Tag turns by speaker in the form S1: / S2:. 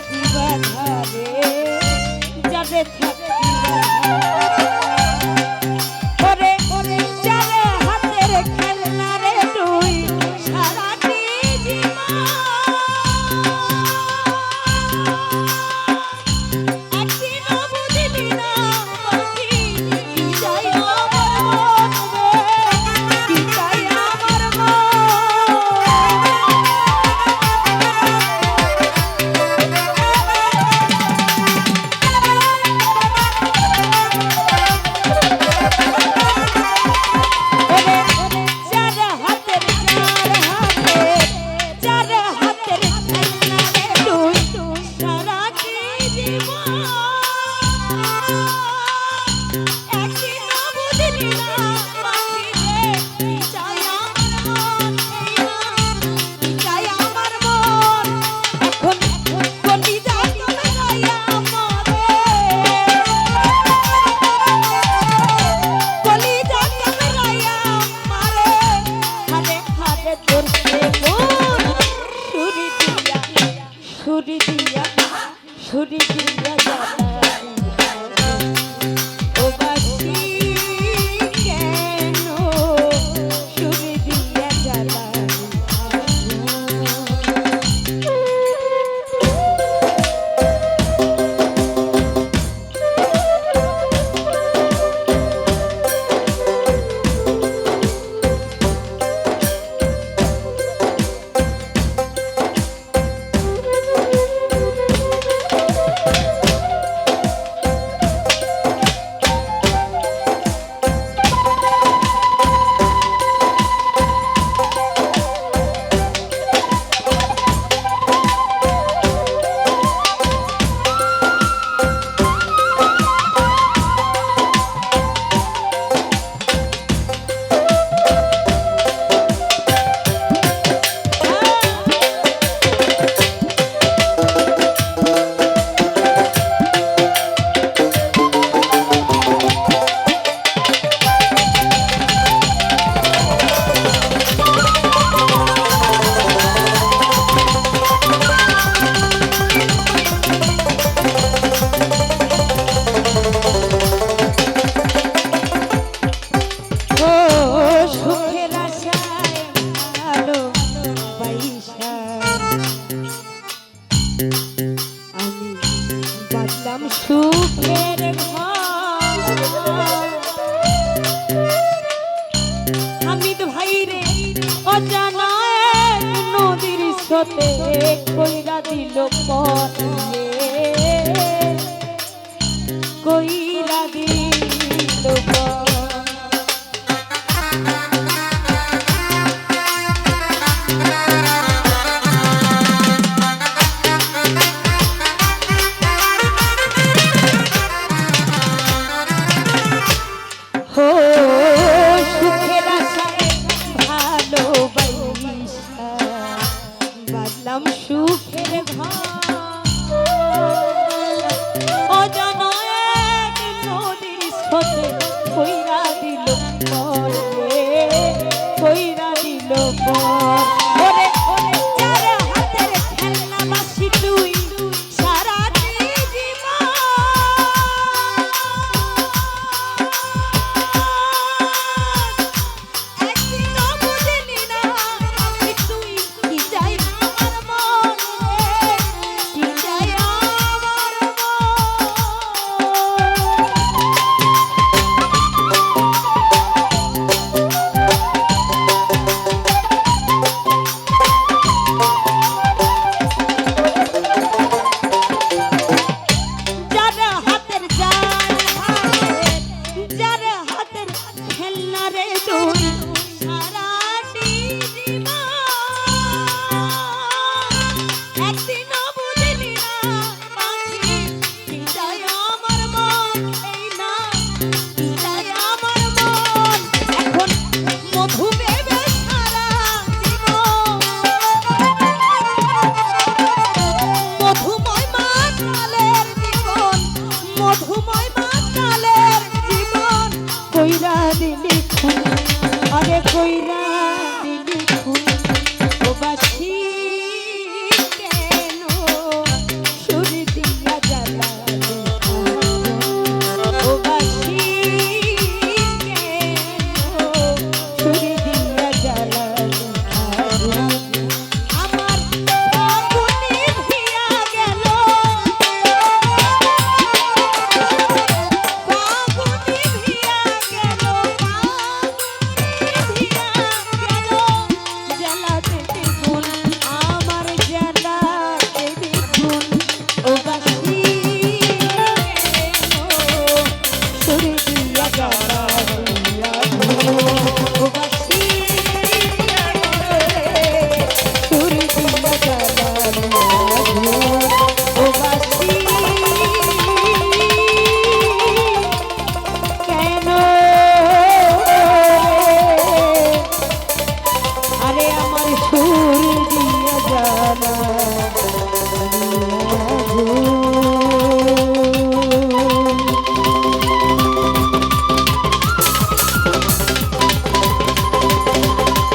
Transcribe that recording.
S1: থাকি ব্যথা রে সতে কইরা দিল পথে কইরা দিল পথ পথে কইরা দিল পরে কইরা দিল পরে। আরে কইরা